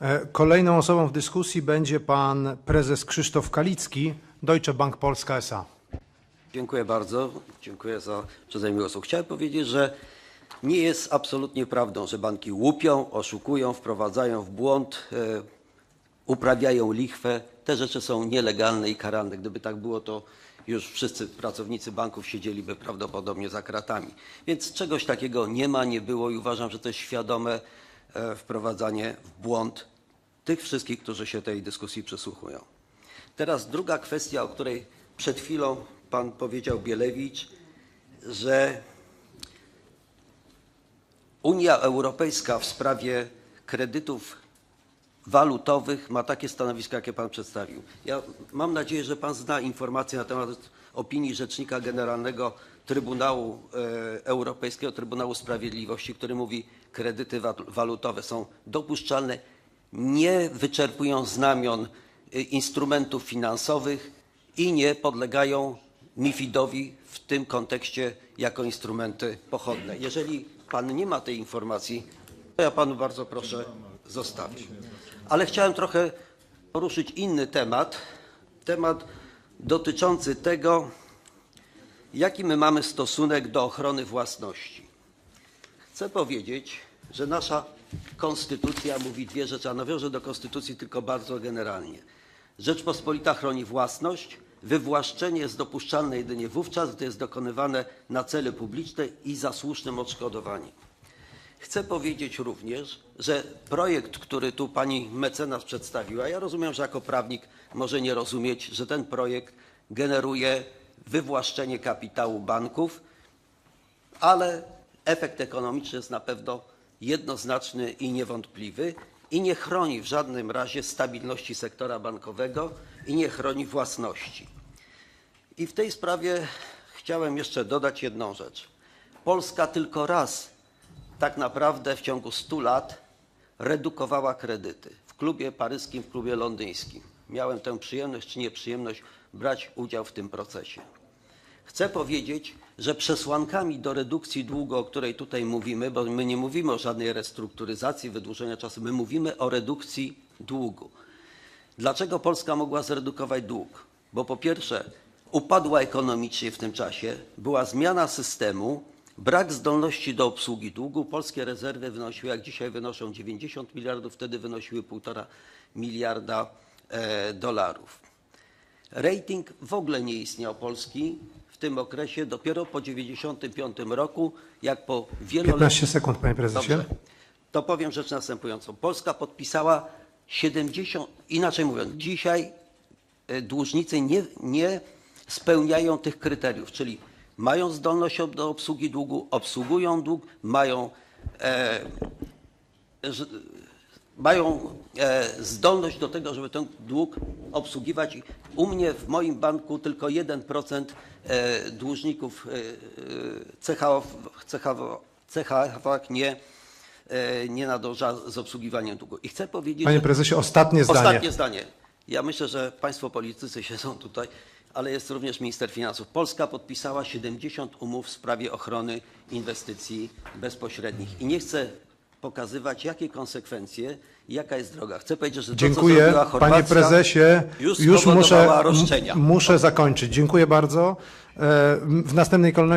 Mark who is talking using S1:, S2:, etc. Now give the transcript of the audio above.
S1: E, Kolejną osobą w dyskusji będzie pan prezes Krzysztof Kalicki, Deutsche Bank Polska S.A.
S2: Dziękuję bardzo. Dziękuję za przeze głosu. Chciałem powiedzieć, że nie jest absolutnie prawdą, że banki łupią, oszukują, wprowadzają w błąd, e, uprawiają lichwę. Te rzeczy są nielegalne i karalne. Gdyby tak było, to już wszyscy pracownicy banków siedzieliby prawdopodobnie za kratami. Więc czegoś takiego nie ma, nie było i uważam, że to jest świadome wprowadzanie w błąd tych wszystkich, którzy się tej dyskusji przysłuchują. Teraz druga kwestia, o której przed chwilą pan powiedział Bielewicz, że Unia Europejska w sprawie kredytów walutowych ma takie stanowisko, jakie pan przedstawił. Ja mam nadzieję, że pan zna informacje na temat opinii Rzecznika Generalnego Trybunału e, Europejskiego, Trybunału Sprawiedliwości, który mówi, kredyty wa- walutowe są dopuszczalne, nie wyczerpują znamion e, instrumentów finansowych i nie podlegają MIFID-owi w tym kontekście jako instrumenty pochodne. Jeżeli pan nie ma tej informacji, to ja panu bardzo proszę zostawić. Ale chciałem trochę poruszyć inny temat, temat dotyczący tego, jaki my mamy stosunek do ochrony własności. Chcę powiedzieć, że nasza konstytucja mówi dwie rzeczy, a nawiążę do konstytucji tylko bardzo generalnie. Rzeczpospolita chroni własność, wywłaszczenie jest dopuszczalne jedynie wówczas, gdy jest dokonywane na cele publiczne i za słusznym odszkodowaniem. Chcę powiedzieć również, że projekt, który tu pani mecenas przedstawiła, ja rozumiem, że jako prawnik może nie rozumieć, że ten projekt generuje wywłaszczenie kapitału banków, ale efekt ekonomiczny jest na pewno jednoznaczny i niewątpliwy i nie chroni w żadnym razie stabilności sektora bankowego i nie chroni własności. I w tej sprawie chciałem jeszcze dodać jedną rzecz. Polska tylko raz tak naprawdę w ciągu 100 lat redukowała kredyty w klubie paryskim, w klubie londyńskim. Miałem tę przyjemność czy nieprzyjemność brać udział w tym procesie. Chcę powiedzieć, że przesłankami do redukcji długu, o której tutaj mówimy, bo my nie mówimy o żadnej restrukturyzacji, wydłużenia czasu, my mówimy o redukcji długu. Dlaczego Polska mogła zredukować dług? Bo po pierwsze upadła ekonomicznie w tym czasie, była zmiana systemu, brak zdolności do obsługi długu. Polskie rezerwy wynosiły, jak dzisiaj wynoszą 90 miliardów, wtedy wynosiły 1,5 miliarda e, dolarów. Rating w ogóle nie istniał Polski w tym okresie, dopiero po 1995 roku, jak po wieloletnim...
S1: 15 sekund, panie prezesie.
S2: Dobrze. To powiem rzecz następującą. Polska podpisała 70, inaczej mówiąc, dzisiaj e, dłużnicy nie, nie spełniają tych kryteriów, czyli mają zdolność do obsługi długu, obsługują dług, mają, e, mają e, zdolność do tego, żeby ten dług obsługiwać. U mnie w moim banku tylko 1% e, dłużników e, e, CHF, nie, e, nie nadąża z obsługiwaniem długu. I chcę powiedzieć,
S1: Panie prezesie, ostatnie zdanie.
S2: Ostatnie zdanie. Ja myślę, że państwo politycy siedzą tutaj, ale jest również minister finansów. Polska podpisała 70 umów w sprawie ochrony inwestycji bezpośrednich i nie chcę pokazywać, jakie konsekwencje jaka jest droga. Chcę powiedzieć, że to, co
S1: Dziękuję.
S2: Chorwacja,
S1: Panie prezesie,
S2: już
S1: już muszę,
S2: roszczenia.
S1: muszę zakończyć. Dziękuję bardzo. E, W następnej kolejności